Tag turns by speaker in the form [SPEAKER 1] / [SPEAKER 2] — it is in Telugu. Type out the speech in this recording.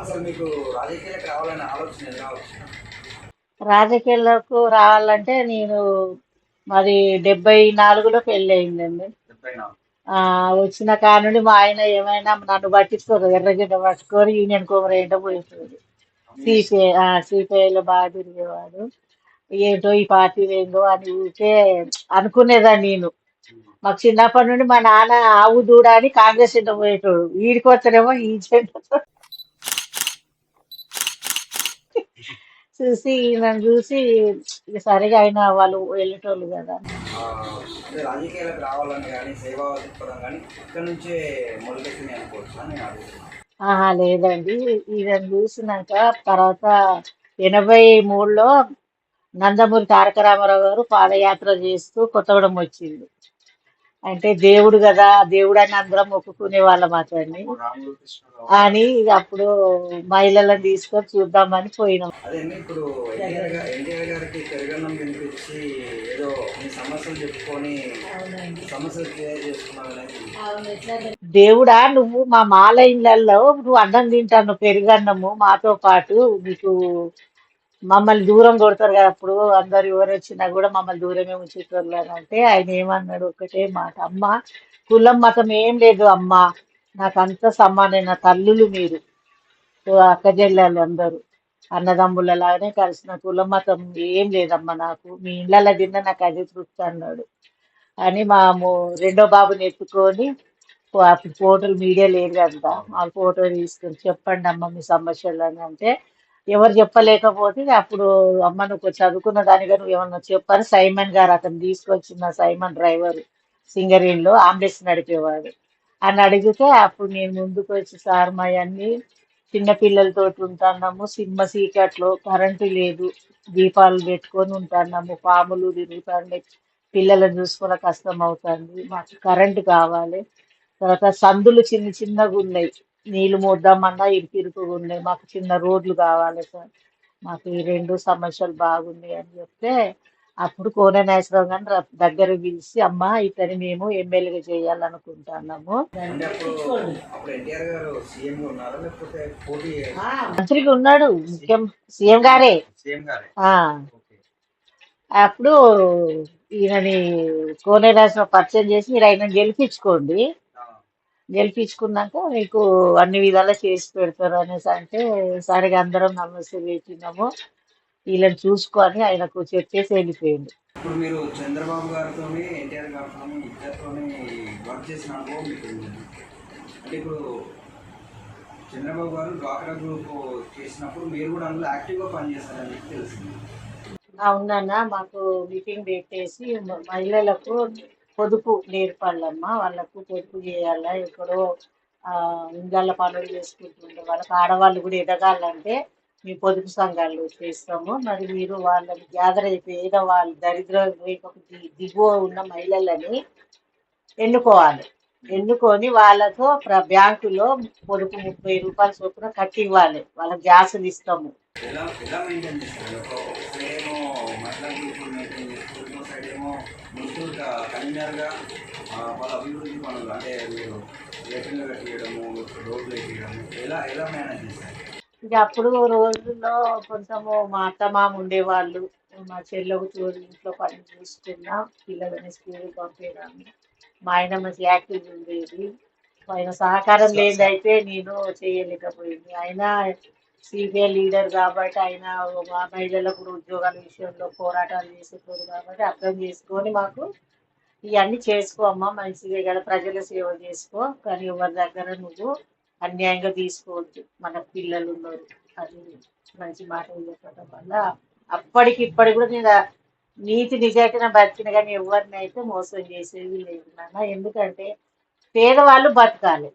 [SPEAKER 1] అసలు మీకు రాజకీయాలకు రావాలనే ఆలోచన ఎలా వచ్చింది
[SPEAKER 2] రాజకీయాలకు రావాలంటే నేను మరి డెబ్బై నాలుగులో పెళ్ళి అయిందండి
[SPEAKER 1] డెబ్బై నాలుగు.
[SPEAKER 2] ఆ, వచ్చిన కాడ నుండి మా ఆయన ఏమైనా నన్ను పట్టించుకోరు ఎర్రజెండ పట్టుకొని యూనియన్ కుమర ఏంటో పోయేవాడు సిపిఐ సిపిఐలో బాగా తిరిగేవాడు. ఏంటో ఈ పార్టీ ఏందో అని ఊరికే అనుకునేదాన్ని నేను. మాకు చిన్నప్పటి నుండి మా నాన్న ఆవు దూడ అని కాంగ్రెస్ ఇంట పోయేటోడు. వీడికి వస్తారేమో ఈ జెండా చూసి నన్ను చూసి ఇక సరిగా అయినా వాళ్ళు వెళ్ళేటోళ్ళు కదా.
[SPEAKER 1] ఆ, అంటే రాజకీయాలకు రావాలని కానీ సేవా దృక్పథం కానీ ఇక్కడ నుంచే మొదలెట్టింది అనుకోవచ్చు అని నేను అడుగుతున్నాను
[SPEAKER 2] ఆహా లేదండి. ఈయన చూసినాక తర్వాత ఎనభై మూడులో నందమూరి తారక రామారావు గారు పాదయాత్ర చేస్తూ కొత్తగూడెం వచ్చింది. అంటే దేవుడు కదా దేవుడు అని అందరం మొక్కుకునే వాళ్ళం అతన్ని
[SPEAKER 1] కృష్ణరావు
[SPEAKER 2] అని ఇక అప్పుడు మహిళలను తీసుకొని చూద్దామని పోయినాం.
[SPEAKER 1] అదే ఇప్పుడు ఎన్టీఆర్ గారు ఎన్టీఆర్ గారికి పెరుగన్నం వినిపించి ఏదో మీ సమస్యలు చెప్పుకొని సమస్యలు క్లియర్ చేసుకున్నారనేది
[SPEAKER 2] దేవుడా నువ్వు మా మాల ఇళ్ళల్లో నువ్వు అన్నం తింటాను పెరుగన్నము మాతో పాటు నీకు మమ్మల్ని దూరం కొడతారు కదా అప్పుడు అందరు ఎవరు వచ్చినా కూడా మమ్మల్ని దూరమే ఉంచేటోళ్ళు అని అంటే ఆయన ఏమన్నాడు ఒకటే మాట అమ్మ కులం మతం ఏం లేదు అమ్మ నాకు అంత సమానమైన తల్లులు మీరు. ఓ అక్క అందరూ అన్నదమ్ములలాగానే కలిసిన కులం మతం ఏం లేదమ్మా నాకు మీ ఇళ్ళలో తిన్న నాకు అది తృప్తి అన్నాడు. అని మాము రెండో బాబుని ఎత్తుకొని అప్పుడు ఫోటోలు మీడియా లేదు కదా ఆ ఫోటో తీసుకొని చెప్పండి అమ్మ మీ సమస్యలు అని అంటే ఎవరు చెప్పలేకపోతే అప్పుడు అమ్మ నువ్వు చదువుకున్న దానిగా నువ్వు ఏమన్నా చెప్పని సైమన్ గారు అతను తీసుకొచ్చిన సైమన్ డ్రైవర్ సింగరేణిలో ఆంబులెన్స్ నడిపేవాడు. అని అడిగితే అప్పుడు నేను ముందుకు వచ్చి సార్ మా అన్ని చిన్న ఉంటాన్నాము ఉంటున్నాము సింహ సీకట్లో కరెంటు లేదు దీపాలు పెట్టుకొని ఉంటాన్నాము పాములు తిరుగుతాండి పిల్లలను చూసుకున్న కష్టం అవుతుంది మాకు కరెంటు కావాలి తర్వాత సందులు చిన్న చిన్నగా ఉన్నాయి నీళ్ళు మోద్దామన్నా ఇరుకిరుకుగా ఉన్నాయి మాకు చిన్న రోడ్లు కావాలి సార్. మాకు ఈ రెండు సమస్యలు బాగున్నాయి అని చెప్తే అప్పుడు కోన నాగేశ్వరరావు గారిని ర- దగ్గర పిలిచి అమ్మ ఇతని మేము ఎమ్మెల్యేగా చేయాలనుకుంటున్నాము.
[SPEAKER 1] అంటే అప్పుడు అప్పుడు ఎన్టీఆర్ గారు సీఎం గా ఉన్నారా లేకపోతే పోటీ
[SPEAKER 2] మంత్రిగా ఉన్నాడు ముఖ్యం సీఎం గారే.
[SPEAKER 1] సీఎం గారే.
[SPEAKER 2] ఆ.
[SPEAKER 1] ఓకే
[SPEAKER 2] అప్పుడు ఈయనని కోనే రాసిన పరిచయం చేసి మీరు ఆయన గెలిపించుకోండి. గెలిపించుకున్నాక మీకు అన్ని విధాలా చేసి పెడతారు అనేసి అంటే సరిగా అందరం నమస్తే పెట్టినాము వీళ్ళని చూసుకొని ఆయనకు చెప్పేసి వెళ్ళిపోయింది
[SPEAKER 1] ఇప్పుడు మీరు చంద్రబాబు గారితో ఎన్టీఆర్ గారితో ఇద్దరితో వర్క్ చేసిన అనుభవం మీకు అంటే ఇప్పుడు చంద్రబాబు గారు డ్వాక్రా గ్రూప్ చేసినప్పుడు మీరు కూడా అందులో యాక్టివ్గా పనిచేస్తారని తెలిసింది
[SPEAKER 2] అవునన్న మాకు మీటింగ్ పెట్టేసి మహిళలకు పొదుపు నేర్పాలమ్మా. వాళ్ళకు పొదుపు చేయాలా ఎక్కడో ఆ, పనులు చేసుకుంటుండే వాళ్ళకి ఆడవాళ్ళు కూడా ఎదగాలంటే మీ పొదుపు సంఘాలు చేస్తాము. మరి మీరు వాళ్ళని గ్యాదర్ అయిపోయి వాళ్ళు దరిద్ర ది- దిగువ ఉన్న మహిళలని ఎన్నుకోవాలి. ఎన్నుకొని వాళ్ళతో ప్ర- బ్యాంకులో పొదుపు ముప్పై రూపాయల చొప్పున కట్టి ఇవ్వాలి. వాళ్ళకి గ్యాసులు ఇస్తాము.
[SPEAKER 1] ఎలా ఇప్పుడు సైడ్ ఏమో మహిళా కన్వీనర్గా వాళ్ళ అభివృద్ధి పనులు అంటే మీరు రేటింగ్లు కట్టియడము రోడ్లు వేయడము ఎలా ఎలా మేనేజ్ చేశారు
[SPEAKER 2] ఇక అప్పుడు రోజుల్లో కొంచెము మా అత్త మామ ఉండేవాళ్ళు. మా చెల్లెకు చూసి ఇంట్లో పని చూసుకున్నా పిల్లలని స్కూల్ పంపేదాన్ని. మా ఆయన మంచి యాక్టివ్ ఉండేది. ఆయన సహకారం లేదైతే నేను చేయలేకపోయింది. ఆయన సీనియర్ లీడర్ కాబట్టి ఆయన మహిళలకు కూడా ఉద్యోగాల విషయంలో పోరాటాలు చేసేటోడు కాబట్టి అర్థం చేసుకొని మాకు ఇవన్నీ చేసుకో అమ్మా మంచిదే కదా ప్రజల సేవ చేసుకో. కానీ ఎవరి దగ్గర నువ్వు అన్యాయంగా తీసుకోవద్దు. మన పిల్లలు ఉన్నారు. అది మంచి మాటలు చెప్పడం వల్ల అప్పటికి ఇప్పటికి కూడా నేను నీతి నిజాయితీన బతికిన కానీ ఎవరిని అయితే మోసం చేసేది లేదు నాన్న. ఎందుకంటే పేదవాళ్ళు బతకాలి.